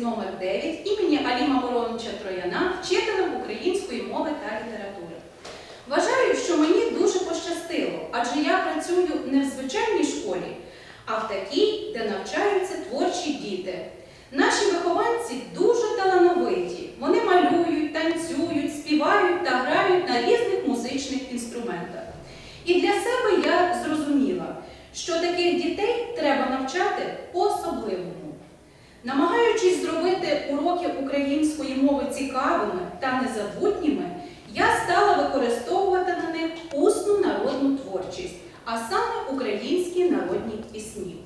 номер 9 імені Аліма Вороновича Трояна вчителем української мови та літератури. Вважаю, що мені дуже пощастило, адже я працюю не в звичайній школі, а в такій, де навчаються творчі діти. Наші вихованці дуже талановиті. Вони малюють, танцюють, співають та грають на різних музичних інструментах. І для себе я зрозуміла, що таких дітей треба навчати по-особливому. Намагаючись зробити уроки української мови цікавими та незабутніми, я стала використовувати на них усну народну творчість, а саме українські народні пісні.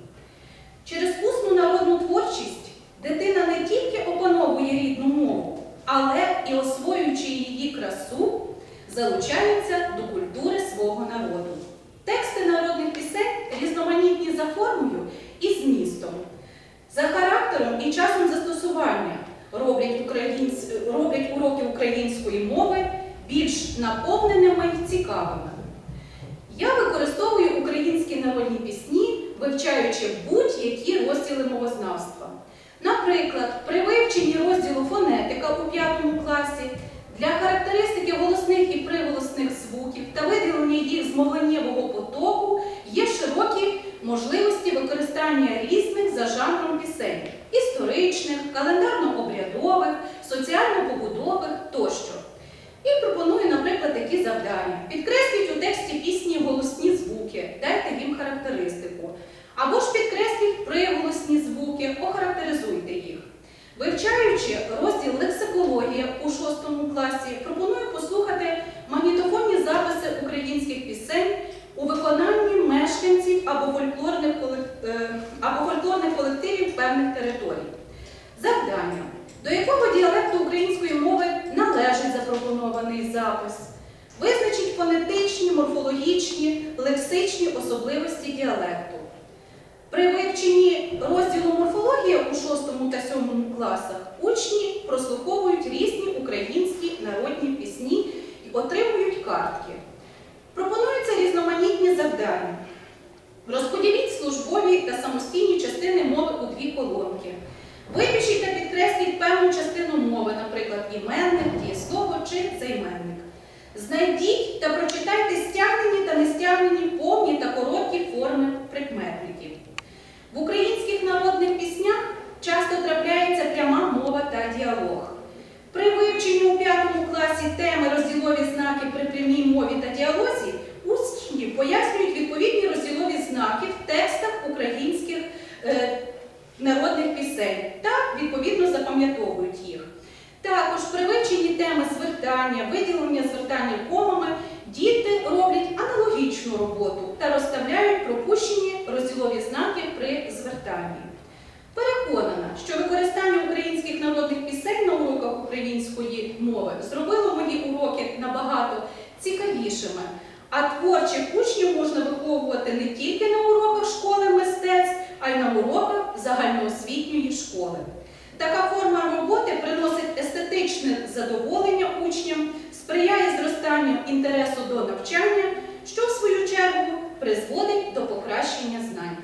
Через усну народну творчість дитина не тільки опановує рідну мову, але і освоюючи її красу, залучається до культури свого народу. Тексти народних пісень різноманітні за формою і змістом, за характером і часом застосування роблять, українсь... роблять уроки української мови більш наповненими й цікавими. Я використовую українські народні пісні, вивчаючи будь-які розділи мовознавства. Наприклад, при вивченні розділу фонетика у 5 класі для характеристики голосних і приголосних звуків та виділення їх з мовленнєвого потоку є широкі можливості використання різних за жанром пісень історичних, календарно-обрядових, соціально-побудових тощо. І пропоную, наприклад, такі завдання. Підкресліть у тексті пісні голосні звуки, дайте їм характеристику. Або ж підкресліть приголосні звуки, охарактеризуйте їх. Вивчаючи розділ лексикологія у 6 класі, пропоную послухати магнітофонні записи українських пісень у виконанні мешканців або фольклорних, е, колективів певних територій. Завдання. До якого діалекту української мови належить запропонований запис? Визначіть фонетичні, морфологічні, лексичні особливості діалекту. При вивченні розділу морфологія у 6 та 7 класах учні прослуховують різні українські народні пісні і отримують картки. Пропонуються різноманітні завдання. Розподіліть службові та самостійні частини мови у дві колонки. Випишіть та підкресліть наприклад, іменник, дієслово чи займенник. Знайдіть та прочитайте стягнені та нестягнені повні та короткі форми прикметників. В українських народних піснях часто трапляється пряма мова та діалог. При вивченні у 5 класі теми розділові знаки при прямій мові та діалозі учні пояснюють відповідні розділові знаки в текстах українських е, народних пісень та відповідно запам'ятовують їх. Також при вивченні теми звертання, виділення звертання комами діти роблять аналогічну роботу та розставляють пропущені розділові знаки при звертанні. Переконана, що використання українських народних пісень на уроках української мови зробило мої уроки набагато цікавішими, а творчих учнів можна виховувати не тільки на уроках школи мистецтв, а й на уроках загальноосвітньої школи. Така форма роботи приносить естетичне задоволення учням, сприяє зростанню інтересу до навчання, що в свою чергу призводить до покращення знань.